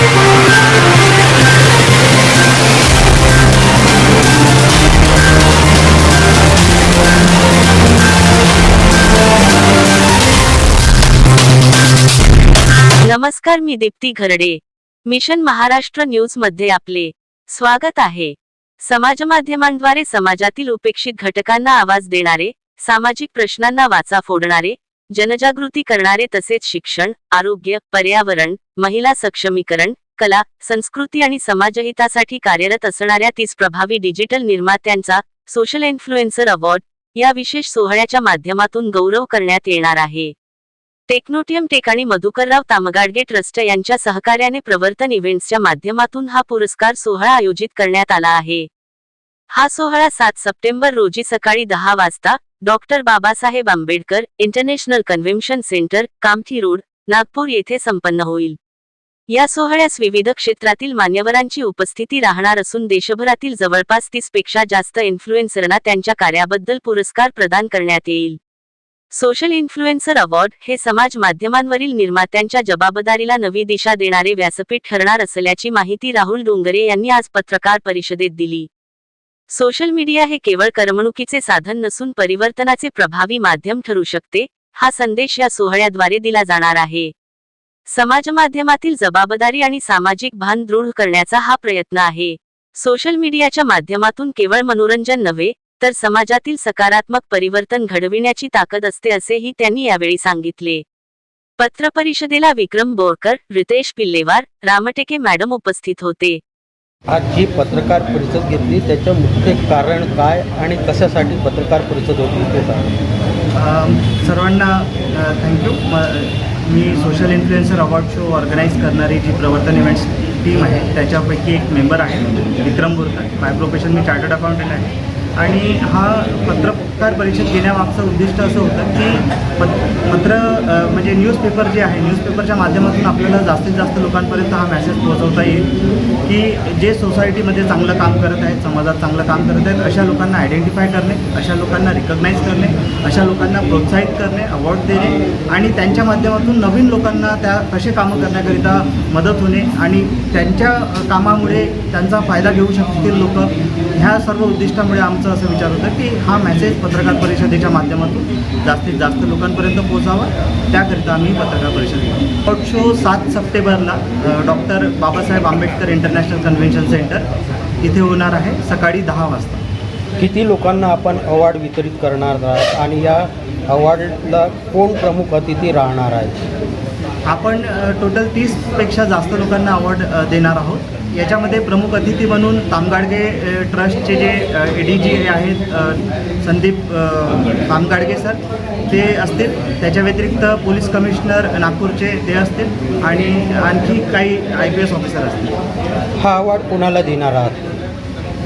नमस्कार मी दीप्ती घरडे. मिशन महाराष्ट्र न्यूजमध्ये आपले स्वागत आहे. समाजमाध्यमांद्वारे समाजातील उपेक्षित घटकांना आवाज देणारे सामाजिक प्रश्नांना वाचा फोडणारे जनजागृती करणारे तसेच शिक्षण आरोग्य पर्यावरण महिला सक्षमीकरण कला संस्कृती आणि समाजहितासाठी कार्यरत असणाऱ्या तीस प्रभावी डिजिटल निर्मात्यांचा सोशल इन्फ्लुएन्सर अवॉर्ड या विशेष सोहळ्याच्या माध्यमातून गौरव करण्यात येणार आहे. टेक्नोटियम टेक आणि मधुकरराव तामगाडगे ट्रस्ट यांच्या सहकार्याने प्रवर्तन इव्हेंट्सच्या माध्यमातून हा पुरस्कार सोहळा आयोजित करण्यात आला आहे. हा सोहळा सात सप्टेंबर रोजी सकाळी दहा वाजता doctor Babasaheb Ambedkar international convention centre Kamthi road Nagpur येथे संपन्न होईल. या सोहळ्यास विविध क्षेत्रातील मान्यवरांची उपस्थिती राहणार असून देशभरातील जवळपास तीसपेक्षा जास्त इन्फ्लुएन्सरना त्यांच्या कार्याबद्दल पुरस्कार प्रदान करण्यात येईल. सोशल इन्फ्लुएन्सर अवॉर्ड हे समाज माध्यमांवरील निर्मात्यांच्या जबाबदारीला नवी दिशा देणारे व्यासपीठ ठरणार असल्याची माहिती राहुल डोंगरे यांनी आज पत्रकार परिषदेत दिली. सोशल मीडिया हे केवळ करमणुकीचे साधन नसून परिवर्तनाचे प्रभावी माध्यम ठरू शकते हा संदेश या सोहळ्याद्वारे दिला जाणार आहे. समाजमाध्यमातील जबाबदारी आणि सामाजिक भान दृढ करण्याचा हा प्रयत्न आहे. सोशल मीडियाच्या माध्यमातून केवळ मनोरंजन नव्हे तर समाजातील सकारात्मक परिवर्तन घडविण्याची ताकद असते असेही त्यांनी यावेळी सांगितले. पत्रपरिषदेला विक्रम बोरकर रितेश पिल्लेवार रामटेके मॅडम उपस्थित होते. आज जी पत्रकार परिषद घेतली त्याचं मुख्य कारण काय आणि कशासाठी पत्रकार परिषद होती ते सांग. सर्वांना थँक्यू म मी social influencer award show organise करणारी जी प्रवर्तन इव्हेंट्स टीम आहे त्याच्यापैकी एक मेंबर आहे. विक्रम बोरकर बाय प्रोफेशन मी चार्टर्ड अकाउंटंट आहे. आणि हा पत्रकार परिषद घेण्यामागचं उद्दिष्ट असं होतं की पत्र म्हणजे न्यूजपेपर जे आहे न्यूजपेपरच्या माध्यमातून आपल्याला जास्तीत जास्त लोकांपर्यंत हा मेसेज पोहोचवता येईल की जे सोसायटीमध्ये चांगलं काम करत आहेत समाजात चांगलं काम करत आहेत अशा लोकांना आयडेंटिफाय करणे अशा लोकांना रिकग्नाईज करणे अशा लोकांना प्रोत्साहित करणे अवॉर्ड देणे आणि त्यांच्या माध्यमातून नवीन लोकांना त्या कसे कामं करण्याकरिता मदत होणे आणि त्यांच्या कामामुळे त्यांचा फायदा घेऊ शकतील लोक. ह्या सर्व उद्दिष्टामुळे आमचं असं विचार होतं की हा मेसेज पत्रकार परिषदेच्या माध्यमातून जास्तीत जास्त लोकांपर्यंत पोहोचावा. त्याकरिता आम्ही पत्रकार परिषद घेऊ. शो सात सप्टेंबरला doctor Babasaheb Ambedkar international convention centre इथे होणार आहे सकाळी दहा वाजता. किती लोकांना आपण अवॉर्ड वितरित करणार आहात आणि या अवॉर्डला कोण प्रमुख अतिथी राहणार आहे आपण टोटल तीसपेक्षा जास्त लोकांना अवॉर्ड देणार आहोत. याच्यामध्ये प्रमुख अतिथी म्हणून तामगाडगे ट्रस्टचे जे ए डी जी आहेत संदीप तामगाडगे सर ते असतील. त्याच्या व्यतिरिक्त पोलीस कमिशनर नागपूरचे ते असतील आणि आणखी काही आय पी एस ऑफिसर असतील. हा अवॉर्ड कोणाला देणार आहात?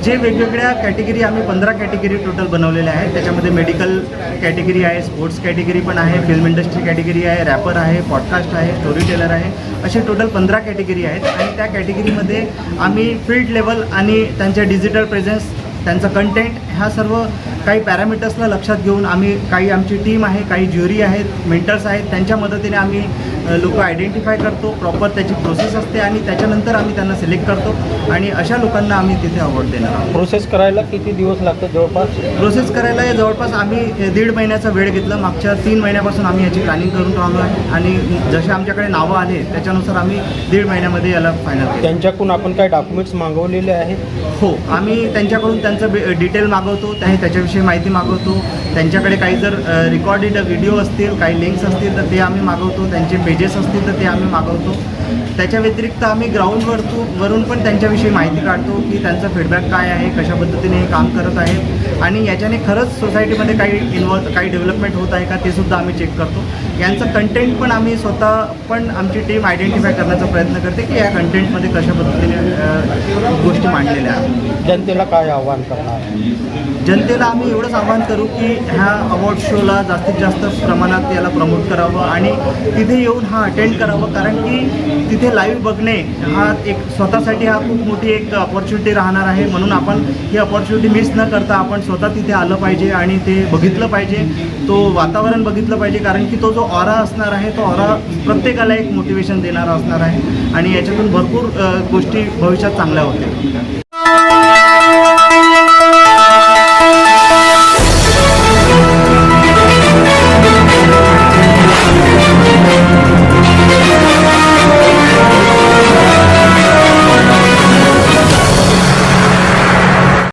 जे वेगवेगळ्या कॅटेगरी आम्ही पंधरा कॅटेगरी टोटल बनवलेल्या आहेत. त्याच्यामध्ये मेडिकल कॅटेगरी आहे स्पोर्ट्स कॅटेगरी पण आहे फिल्म इंडस्ट्री कॅटेगरी आहे रॅपर आहे पॉडकास्ट आहे स्टोरी टेलर आहे. असे टोटल पंधरा कॅटेगरी आहेत. आणि त्या कॅटेगरीमध्ये आम्ही फील्ड लेवल आणि त्यांच्या डिजिटल प्रेझेन्स त्यांचं कंटेंट ह्या सर्व काही पॅरामीटर्सला लक्षात घेऊन आम्ही काही आमची टीम आहे काही ज्युरी आहेत मेंटर्स आहेत त्यांच्या मदतीने आम्ही लोक आयडेंटिफाय करतो प्रॉपर त्याची प्रोसेस असते आणि त्याच्यानंतर आम्ही त्यांना सिलेक्ट करतो आणि अशा लोकांना आम्ही तिथे अवॉर्ड देणार आहोत. प्रोसेस करायला किती दिवस लागतात जवळपास? प्रोसेस करायला हे जवळपास आम्ही दीड महिन्याचा वेळ घेतला. मागच्या तीन महिन्यापासून आम्ही याची प्लॅनिंग करून राहिलो आहे आणि जसे आमच्याकडे नावं आले त्याच्यानुसार आम्ही दीड महिन्यामध्ये याला फायनल त्यांच्याकडून आपण काय डॉक्युमेंट्स मागवलेले आहेत? हो आम्ही त्यांच्याकडून त्यांचं बे- डिटेल मागवतो त्या त्याच्याविषयी माहिती मागवतो. त्यांच्याकडे काही जर रेकॉर्डेड व्हिडिओ असतील काही लिंक्स असतील तर ते आम्ही मागवतो. त्यांचे पेजेस असतील तर ते आम्ही मागवतो. त्याच्या व्यतिरिक्त आम्ही ग्राउंडवर तू वरून पण त्यांच्याविषयी माहिती काढतो की त्यांचा फीडबॅक काय आहे कशा पद्धतीने हे काम करत आहेत. आणि याच्याने खरंच सोसायटीमध्ये काही इन्व्हॉल्व काही डेव्हलपमेंट होत आहे का ते सुद्धा आम्ही चेक करतो. यांचं कंटेंट पण आम्ही स्वतः पण आमची टीम आयडेंटिफाय करण्याचा प्रयत्न करते की या कंटेंटमध्ये कशा पद्धतीने गोष्टी मांडलेल्या आहेत. जनतेला काय आव्हान करणार? जनतेला आम्ही एवढंच आवाहन करू की ह्या अवॉर्ड शोला जास्तीत जास्त प्रमाणात याला प्रमोट करावं आणि तिथे येऊन हा अटेंड करावं. कारण की तिथे लाईव्ह बघणे हा एक स्वतःसाठी हा खूप मोठी एक अपॉर्च्युनिटी राहणार आहे. म्हणून आपण ही अपॉर्च्युनिटी मिस न करता आपण स्वतः तिथे आलं पाहिजे आणि ते बघितलं पाहिजे. तो वातावरण बघितलं पाहिजे कारण की तो जो ऑरा असणार आहे तो ऑरा प्रत्येकाला एक मोटिवेशन देणारा असणार आहे. आणि याच्यातून भरपूर गोष्टी भविष्यात चांगल्या होत्या